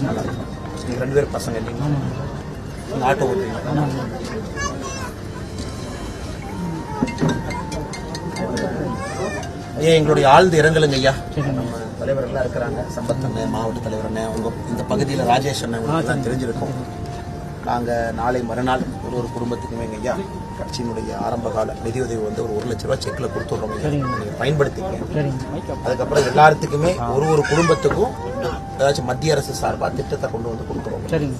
வாட்ச்மேனாக இருக்கோம். நீங்கள் ரெண்டு பேரும் பசங்க இல்லைங்களா நீங்கள் ஆட்டோ ஓட்டுறீங்களா ஐயா எங்களுடைய ஆழ்ந்த இரங்கலுங்க ஐயா. நம்ம தலைவர்கள்லாம் இருக்கிறாங்க. சம்பத் அண்ணன் மாவட்ட தலைவர் அண்ணன் உங்க இந்த பகுதியில் ராஜேஷ் அண்ணன் தான் தெரிஞ்சிருக்கும். நாங்க நாளை மறுநாள் ஒரு ஒரு குடும்பத்துக்குமே எங்க ஐயா கட்சியினுடைய ஆரம்ப கால நிதியுதவி வந்து ஒரு ஒரு லட்ச ரூபாய் செக்ல கொடுத்துடுறோம் ஐயா. நீங்க பயன்படுத்திக்க அதுக்கப்புறம் எல்லாத்துக்குமே ஒரு ஒரு குடும்பத்துக்கும் ஏதாச்சும் மத்திய அரசு சார்பா திட்டத்தை கொண்டு வந்து கொடுக்குறோம் சரிங்க.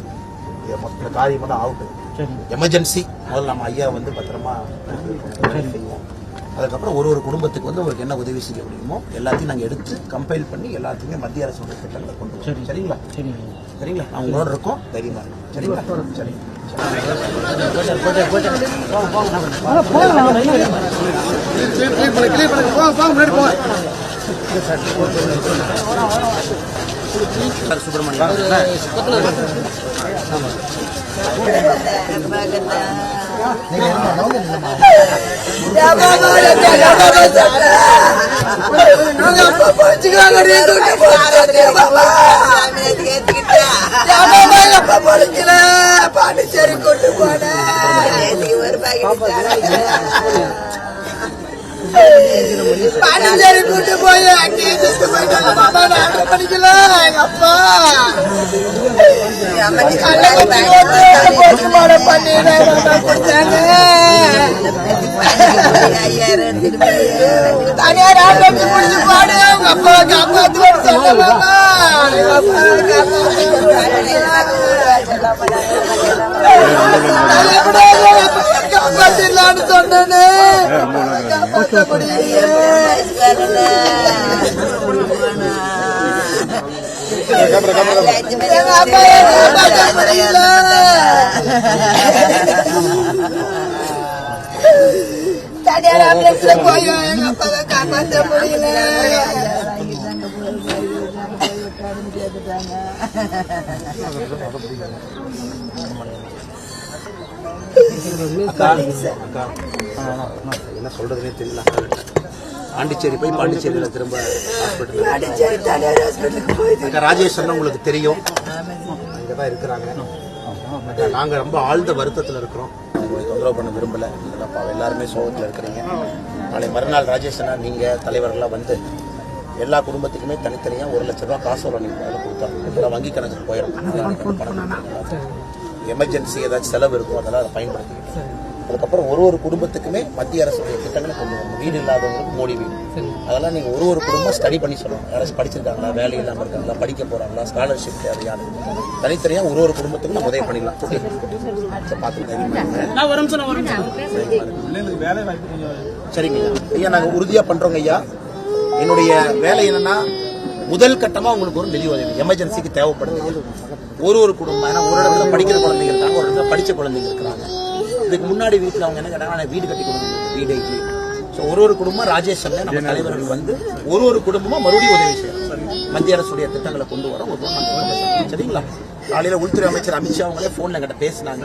மொத்த காரியம் தான் ஆகட்டும் எமர்ஜென்சி முதல்ல நம்ம ஐயா வந்து பத்திரமா செய்வோம். அதுக்கப்புறம் ஒரு ஒரு குடும்பத்துக்கு வந்து உங்களுக்கு என்ன உதவி செய்ய முடியுமோ எல்லாத்தையும் நாங்கள் எடுத்து கம்பைல் பண்ணி எல்லாத்தையுமே மத்திய அரசோட திட்டங்களை கொண்டு வரோம் சரி. சரிங்களா? சரிங்க. சரிங்களா? நான் உங்களோட இருக்கோம். தைரியமா இருக்கும். சரிங்களா சரிங்க சார் சுப்பிரமணியம். பாண்டிச்சேரி கொண்டு பாண்டிச்சேரி கூட்டு போய் அங்கேயே செத்து போயிட்டாங்க மாமா நான் படிக்கல எங்க அப்பா. போஸ்ட்மார்டம் பண்ணி கொடுத்தாங்க. தனியார் ஆட்டோக்கு முடிச்சு பாடு எங்க அப்பா காப்பாத்து சொல்லலாமா காப்பாற்ற எங்க அப்பா காப்பாற்ற முடியல தனியார் ஆம்புலன்ஸ்ல போய் எங்க அப்பாவை காப்பாற்ற முடியல அக்கா அக்கா என்ன சொல்றதுனே தெரியல பாண்டிச்சேரி போய் பாண்டிச்சேரியில திரும்ப ஹாஸ்பிட்டல் அண்ணா உங்களுக்கு தெரியும் இங்கதான் இருக்கிறாங்க அக்கா, நாங்க ரொம்ப ஆழ்ந்த வருத்தத்துல இருக்கிறோம். தொந்தரவு பண்ண விரும்பல. இதெல்லாம் பாவம் எல்லாருமே சோகத்துல இருக்கிறீங்க. நாளை மறுநாள் ராஜேஷ் அண்ணா நீங்க தலைவர்கள்லாம் வந்து எல்லா குடும்பத்துக்குமே தனித்தனியா ஒரு லட்ச ரூபாய் காசு வரும் நீங்க அதில் கொடுத்தா வங்கி கணக்குக்கு போயிடும். எமர்ஜென்சி ஏதாச்சும் செலவு இருக்கும் அதெல்லாம் அதை பயன்படுத்திக்கிட்டு அதுக்கப்புறம் ஒரு ஒரு குடும்பத்துக்குமே மத்திய அரசுடைய திட்டங்களை கொண்டு வரணும். வீடு இல்லாதவங்களுக்கு மோடி வீடு. அதெல்லாம் நீங்க ஒரு ஒரு குடும்பம் ஸ்டடி பண்ணி சொல்லணும். யாராச்சும் படிச்சிருக்காங்களா வேலை இல்லாம இருக்காங்களா படிக்க போறாங்களா ஸ்காலர்ஷிப் தேவையான தனித்தனியா ஒரு ஒரு குடும்பத்துக்கும் நம்ம உதவி பண்ணிடலாம். ஓகே சரி, பார்த்து தைரியமா இருங்க. சரிங்க ஐயா. ஐயா நாங்க உறுதியா பண்றோங்க ஐயா. என்னுடைய வேலை என்னன்னா முதல் கட்டமா உங்களுக்கு ஒரு நிதி உதவி எமர்ஜென்சிக்கு தேவைப்படுது. ஒரு ஒரு குடும்பம் ஏன்னா ஒரு இடத்துல படிக்கிற குழந்தைங்க இருக்காங்க ஒரு இடத்துல படிச்ச குழந்தைங்க இருக்கிறாங்க இதுக்கு முன்னாடி வீட்டுல அவங்க என்ன கேட்டாங்க "நான் வீடு கட்டி கொடுக்கணும் வீடு இது ஸோ ஒரு ஒரு குடும்பம் ராஜேஷ் நம்ம தலைவர்கள் வந்து ஒரு ஒரு குடும்பமும் மறுபடியும் உதவி செய்யணும் மத்திய அரசுடைய திட்டங்களை கொண்டு வர ஒரு நாங்க உதவி செய்யணும். சரிங்களா? காலையில உள்துறை அமைச்சர் அமித்ஷா அவங்களே போன்ல என்கிட்ட பேசினாங்க.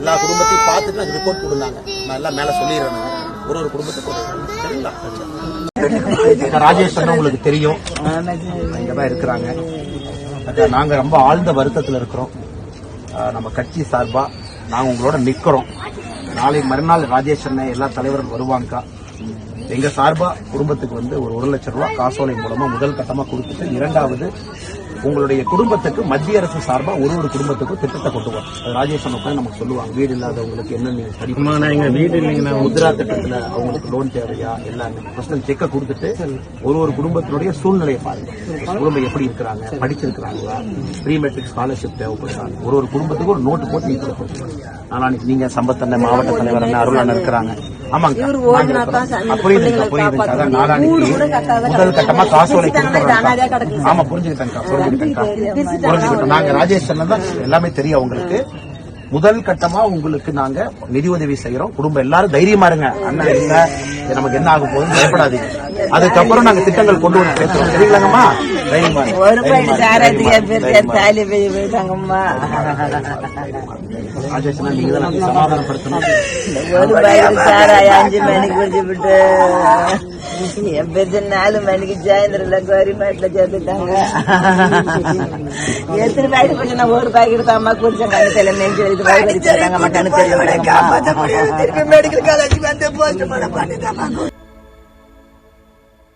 எல்லா குடும்பத்தையும் பார்த்துட்டு எனக்கு ரிப்போர்ட் கொடுத்தாங்க. நான் எல்லாம் மேல சொல்லிடுறேன். ஒரு ஒரு குடும்பத்துக்கு ராஜேஷ் அண்ணா உங்களுக்கு தெரியும். இங்கதான் இருக்கிறாங்க. நாங்க ரொம்ப ஆழ்ந்த வருத்தத்துல இருக்கிறோம். நம்ம கட்சி சார்பா நாங்க உங்களோட நிக்கிறோம். நாளை மறுநாள் ராஜேஷ் அண்ணன் எல்லா தலைவரும் வருவாங்கக்கா. எங்க சார்பா குடும்பத்துக்கு வந்து ஒரு ஒரு லட்சம் ரூபாய் காசோலை மூலமா முதல் கட்டமா கொடுத்துட்டு இரண்டாவது உங்களுடைய குடும்பத்துக்கு மத்திய அரசு சார்பா ஒரு ஒரு குடும்பத்துக்கும் திட்டத்தை கொண்டு வரும் ராஜேஷ் உட்கார்ந்து நமக்கு சொல்லுவாங்க. வீடு இல்லாதவங்களுக்கு என்ன நீங்க எங்க வீடு இல்லைங்கண்ணா. முத்ரா திட்டத்துல அவங்களுக்கு லோன் தேவையா? எல்லாமே. பர்சனல் செக்கை கொடுத்துட்டு ஒரு ஒரு குடும்பத்தினுடைய சூழ்நிலையை பாருங்க. குடும்பம் எப்படி இருக்கிறாங்க? படிச்சிருக்கிறாங்களா? ப்ரீ மெட்ரிக் ஸ்காலர்ஷிப் தேவைப்படுறாங்க. ஒரு ஒரு குடும்பத்துக்கு ஒரு நோட்டு போட்டு நீங்க கொடுக்கணும். நாளைக்கு நீங்க சம்பத் மாவட்ட தலைவர் அருள் அண்ணன் இருக்கிறாங்க. ஆமாங்க. புரியுதுங்க புரியுதுங்க. அதான் நாளானிக்கு முதல் கட்டமா காசோலை கொடுத்துறோம் ஆமா புரிஞ்சுக்கிட்டேன்க்கா புரிஞ்சுக்கிட்டோம். நாங்க ராஜேஷ் தான் எல்லாமே தெரியும் உங்களுக்கு முதல் கட்டமா உங்களுக்கு நாங்க நிதி உதவி செய்யறோம் குடும்பம் எல்லாரும் தைரியமா இருங்க. அண்ணா இல்ல நமக்கு என்ன ஆகும் போகுதுன்னு பயப்படாதீங்க. அதுக்கப்புறம் நாங்க திட்டங்கள் கொண்டு வந்து சேர்த்துறோம் சரிங்களாங்கம்மா? தைரியமா நீங்க தான் சமாதானப்படுத்தணும். என் பெருசு நாலு மணிக்கு சாயந்தரம்ல கவர்மெண்ட்ல சேர்த்துட்டாங்க எத்தனை பாக்கெட் குடிச்சா ஒரு பாக்கெட் தான் அம்மா குடிச்சாங்க அந்த சில நெஞ்சு வலிக்கு வயிறு வலிச்சு அம்மா கணக்கு தெரிய காப்பாற்ற முடியாது திருப்பி மெடிக்கல் காலேஜ் வந்து போஸ்ட் பண்ண பண்ணி தான்